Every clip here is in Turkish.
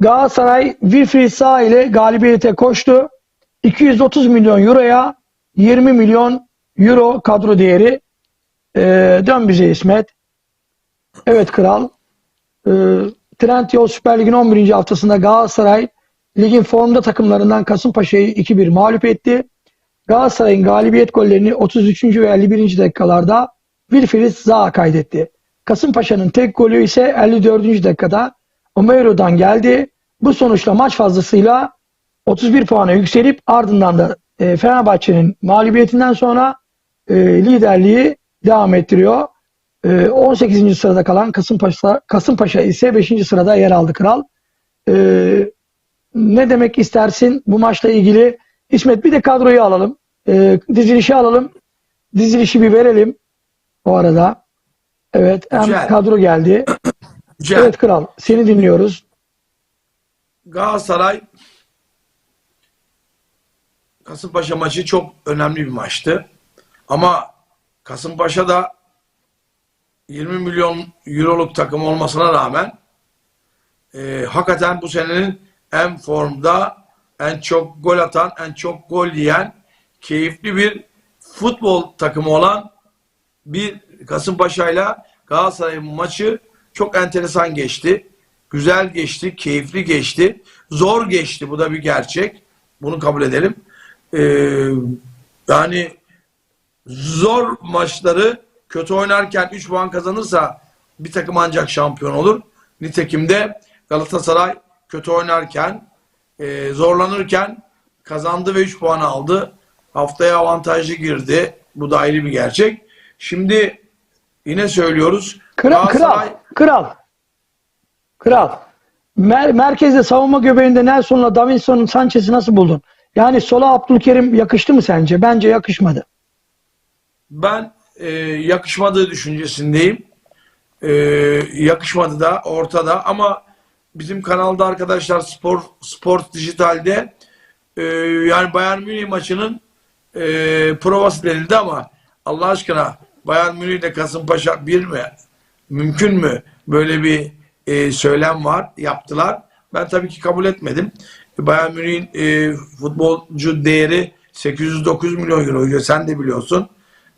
Galatasaray Wilfried Zaha ile galibiyete koştu. 230 milyon euroya 20 milyon euro kadro değeri. Ee, dön bize İsmet. Evet kral. Ee, Trendyol Süper Lig'in 11. haftasında Galatasaray ligin formda takımlarından Kasımpaşa'yı 2-1 mağlup etti. Galatasaray'ın galibiyet gollerini 33. ve 51. dakikalarda Wilfried Zaha kaydetti. Kasımpaşa'nın tek golü ise 54. dakikada Omeiro'dan geldi. Bu sonuçla maç fazlasıyla 31 puana yükselip ardından da e, Fenerbahçe'nin mağlubiyetinden sonra e, liderliği devam ettiriyor. E, 18. sırada kalan Kasımpaşa, Kasımpaşa ise 5. sırada yer aldı kral. E, ne demek istersin bu maçla ilgili? İsmet bir de kadroyu alalım. E, dizilişi alalım. Dizilişi bir verelim. O arada. Evet hem Güzel. kadro geldi. Güzel. Evet kral seni dinliyoruz. Galatasaray Kasımpaşa maçı çok önemli bir maçtı. Ama Kasımpaşa da 20 milyon euroluk takım olmasına rağmen e, hakikaten bu senenin en formda, en çok gol atan, en çok gol yiyen, keyifli bir futbol takımı olan bir Kasımpaşa ile Galatasaray maçı çok enteresan geçti. Güzel geçti, keyifli geçti. Zor geçti. Bu da bir gerçek. Bunu kabul edelim. Ee, yani zor maçları kötü oynarken 3 puan kazanırsa bir takım ancak şampiyon olur. Nitekim de Galatasaray kötü oynarken e, zorlanırken kazandı ve 3 puan aldı. Haftaya avantajlı girdi. Bu da ayrı bir gerçek. Şimdi yine söylüyoruz. Kral, kral, kral. Kral. Mer- merkezde savunma göbeğinde Nelson'la Davinson'un Sanchez'i nasıl buldun? Yani sola Abdülkerim yakıştı mı sence? Bence yakışmadı. Ben e, yakışmadığı düşüncesindeyim. E, yakışmadı da ortada ama bizim kanalda arkadaşlar Spor Sport Dijital'de e, yani Bayern Münih maçının e, provası denildi ama Allah aşkına Bayern Münih ile Kasımpaşa bir mi? Mümkün mü? Böyle bir e, söylem var. Yaptılar. Ben tabii ki kabul etmedim. Bayern Münih'in e, futbolcu değeri 809 milyon euro. Sen de biliyorsun.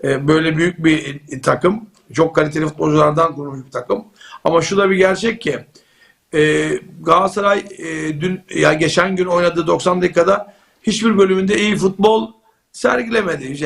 E, böyle büyük bir e, takım. Çok kaliteli futbolculardan kurulmuş bir takım. Ama şu da bir gerçek ki e, Galatasaray e, dün ya geçen gün oynadığı 90 dakikada hiçbir bölümünde iyi futbol sergilemedi. Yani